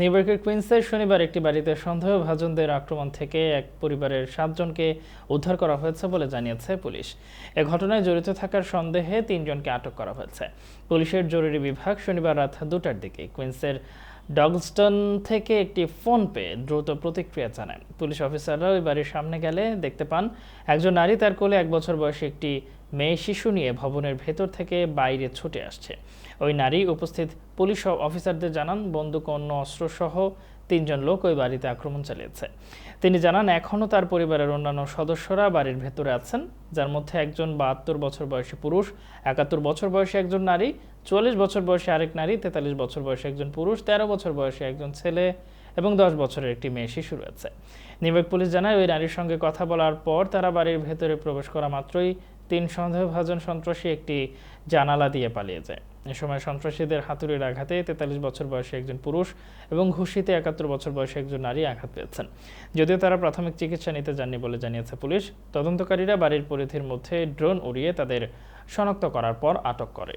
New ইয়র্কের কুইন্সের শনিবার একটি বাড়িতে সন্দেহভাজনদের আক্রমণ থেকে এক পরিবারের সাতজনকে উদ্ধার করা হয়েছে বলে জানিয়েছে পুলিশ। এ ঘটনায় জড়িত থাকার সন্দেহে তিনজনকে আটক করা হয়েছে। পুলিশের জরুরি বিভাগ শনিবার রাত দুটার দিকে কুইন্সের ডগস্টন থেকে একটি ফোন পেয়ে দ্রুত প্রতিক্রিয়া জানায়। পুলিশ অফিসাররা ওই বাড়ির সামনে গেলে দেখতে পান, একজন নারী তার কোলে এক বছর বয়সী একটি মেয়ে শিশু নিয়ে ভবনের ভেতর থেকে বাইরে ছুটে আসছে। ওই নারী উপস্থিত পুলিশ অফিসারদের জানান, বন্দুক, অন্য অস্ত্রসহ তিনজন লোক ওই বাড়িতে আক্রমণ চালিয়েছে। তিনি জানান, এখনও তার পরিবারের অন্যান্য সদস্যরা বাড়ির ভেতরে আছেন, যার মধ্যে একজন বাহাত্তর বছর বয়সী পুরুষ, একাত্তর বছর বয়সী একজন নারী, চুয়াল্লিশ বছর বয়সী আরেক নারী, তেতাল্লিশ বছর বয়সী একজন পুরুষ, তেরো বছর বয়সী একজন ছেলে এবং দশ বছরের একটি মেয়ে শিশু রয়েছে। নিউইয়র্ক পুলিশ জানায়, ওই নারীর সঙ্গে কথা বলার পর তারা বাড়ির ভেতরে প্রবেশ করা মাত্রই তিন সন্দেহভাজন সন্ত্রাসী একটি জানালা দিয়ে পালিয়ে যায়। এ সময় সন্ত্রাসীদের হাতুড়ির আঘাতে তেতাল্লিশ বছর বয়সে একজন পুরুষ এবং ঘুষিতে একাত্তর বছর বয়সে একজন নারী আঘাত পেয়েছেন। যদিও তারা প্রাথমিক চিকিৎসা নিতে যাননি বলে জানিয়েছে পুলিশ, তদন্তকারীরা বাড়ির পরিধির মধ্যে ড্রোন উড়িয়ে তাদের শনাক্ত করার পর আটক করে।